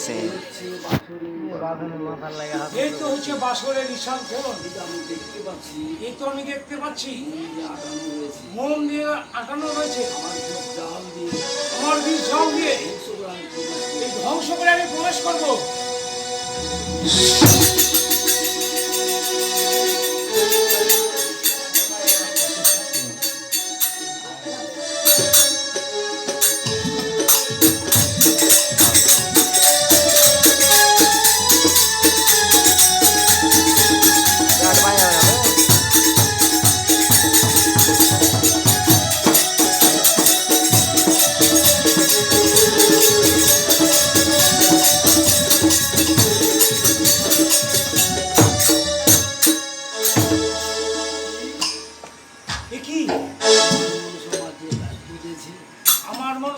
আছে। এই তো হচ্ছে এই তো আমি দেখতে পাচ্ছি দিয়ে রয়েছে দিয়ে এই ধ্বংস করে আমি প্রবেশ করব।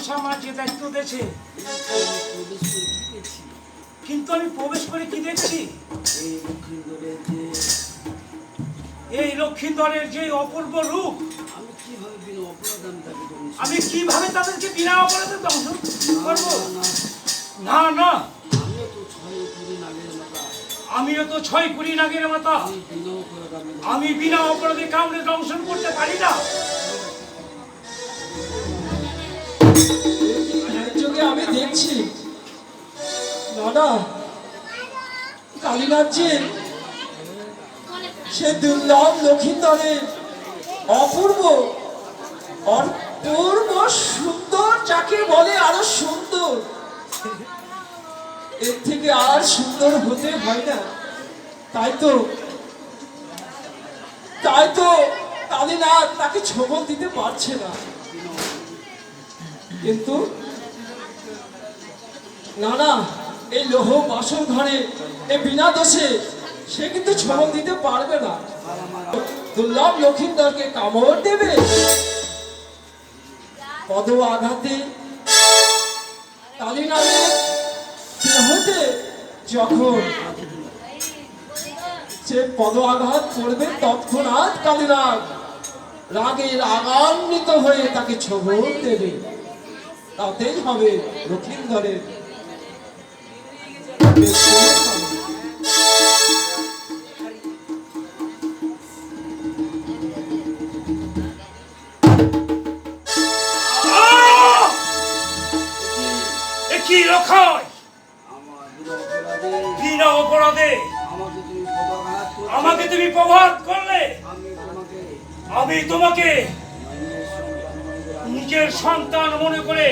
যে দায়িত্ব দিয়েছে। কিন্তু আমি প্রবেশ করে কি দেখছি? এই লক্ষ্মীন্দরের যে অপূর্ব রূপ, আমি কীভাবে তাদেরকে বিনা অপরাধে ধ্বংস করব? না না। আমিও তো ছয় কুড়ি নাগের মাতা। আমি বিনা অপরাধে কাউকে দংশন করতে পারি না। আমি দেখছি। দাদা কালীনাথজির সে দুর্লভ লক্ষিন্দরের অপূর্ব অপূর্ব সুন্দর যাকে বলে আরও সুন্দর। এর থেকে আর সুন্দর হতে হয় না। তাই তো তাই তো কালীনাথ তাকে ছবল দিতে পারছে না। কিন্তু না না, এই লোহ বাসন ঘরে, এই বিনা দোষে সে কিন্তু ছবল দিতে পারবে না। দুর্লভ লক্ষিন্দরকে কামড় দেবে। পদ আঘাতে কালীনাথের দেহতে যখন সে পদ আঘাত করবে, তৎক্ষণাৎ কালীনাথ রাগে রাগান্বিত হয়ে তাকে ছবল দেবে। তাতেই হবে লক্ষিন্দরের কি রক্ষায়? বিনা অপরাধে আমাকে তুমি প্রভাত করলে। আমি তোমাকে নিজের সন্তান মনে করে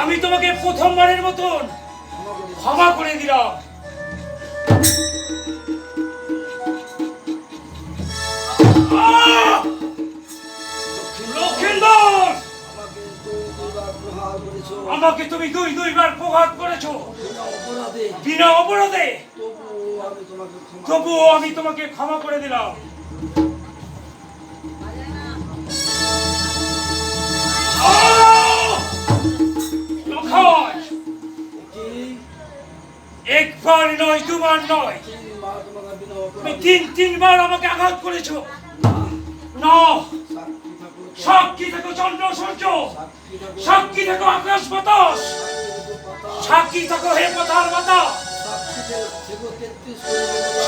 আমি তোমাকে প্রথমবারের মতন ক্ষমা করে দিলাম। আমাকে তুমি দুই দুইবার প্রঘাত করেছ। বিনা অপরাধে। তবুও আমি তোমাকে ক্ষমা করে দিলাম। একবার নয়, দুবার নয়। তুমি তিন, তিনবার আমাকে আঘাত করেছ। না। সাক্ষী থাকো চন্দ্র সূর্য। সাক্ষী থাকো আকাশ বাতাস। সাক্ষী থাকো হে পথার মাতা।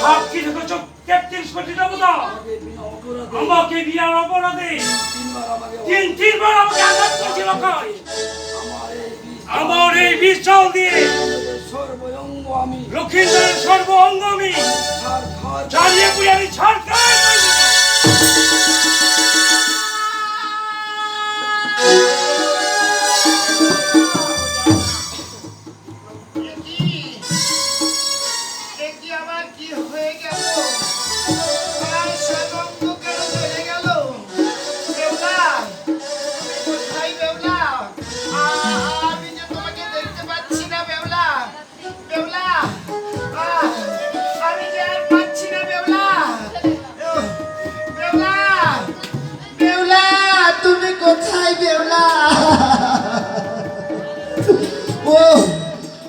সাক্ষী থাকো তেত্রিশ কোটি দেবতা। আমাকে বিয়ার অপরাধে তিন তিনবার আমাকে আঘাত করেছিল আমার এই বিশাল দিয়ে আমি লক্ষিন্দরের সর্ব অঙ্গ আমি জ্বালিয়ে পুড়ে আমি ছাড়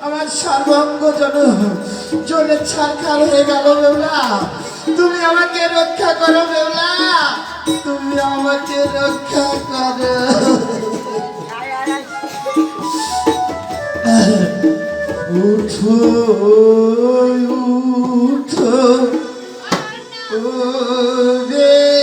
আমার সর্বঙ্গ জন জ্বলে ছারখার হয়ে গেল বেউলা। তুমি আমাকে রক্ষা করো বেউলা। তুমি আমাকে রক্ষা করো। উঠো উঠো। ও বেহুলা